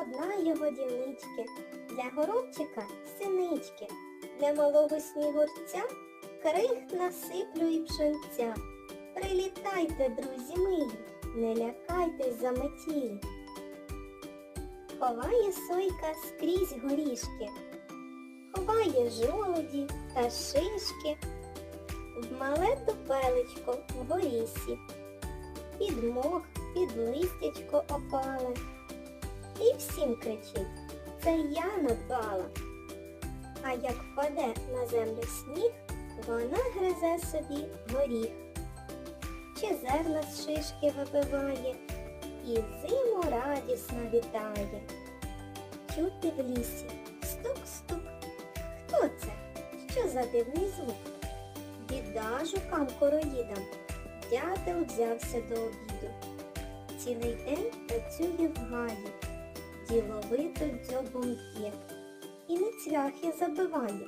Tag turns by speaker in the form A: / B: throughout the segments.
A: ладнаю годівнички, для горобчика синички, для малого снігурця крих насиплю і пшенця. Прилітайте, друзі мої, не лякайтесь за метілі. Ховає сойка скрізь горішки, ховає жолоді та шишки, в мале тупелечко в горісі, під мох, під листячко опале. І всім кричить, це я надбала. А як впаде на землю сніг, вона гризе собі горіх, чи зерна з шишки вибиває, і зиму радісно вітає. Чути в лісі стук-стук. Хто це? Що за дивний звук? Біда жукам короїдам. Дятел взявся до обіду. Цілий день працює в гаї, діловито дзьобом п'є. І не цвяхи забиває,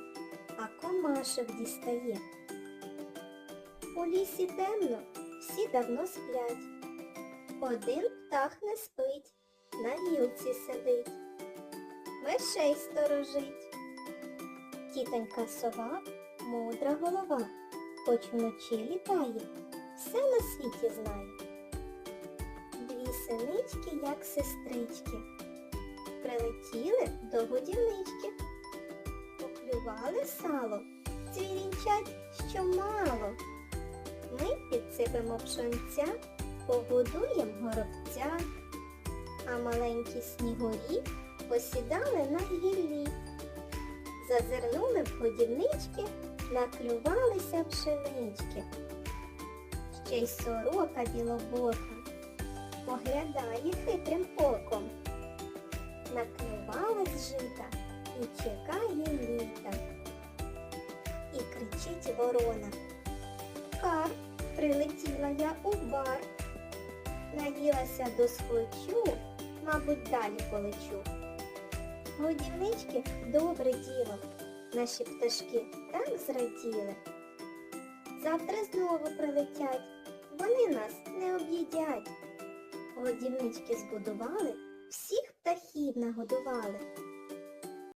A: а комашок дістає. У лісі темно, всі давно сплять. Один птах не спить, на гілці сидить, мишей сторожить. Тітонька сова, мудра голова, хоч вночі літає, все на світі знає. Дві синички, як сестрички, прилетіли до годівнички, поклювали сало, цвірінчать, що мало. Ми підсипемо пшонця, погодуємо горобця, а маленькі снігурі посідали на гіллі. Зазирнули в годівнички, наклювалися пшенички. Ще й сорока білобока поглядає хитрим чекає літа. І кричить ворона. Кар, прилетіла я у бар. Наїлася до схочу, мабуть, далі полечу. Годівнички добре діло, наші пташки так зраділи. Завтра знову прилетять, вони нас не об'їдять. Годівнички збудували, всіх птахів нагодували.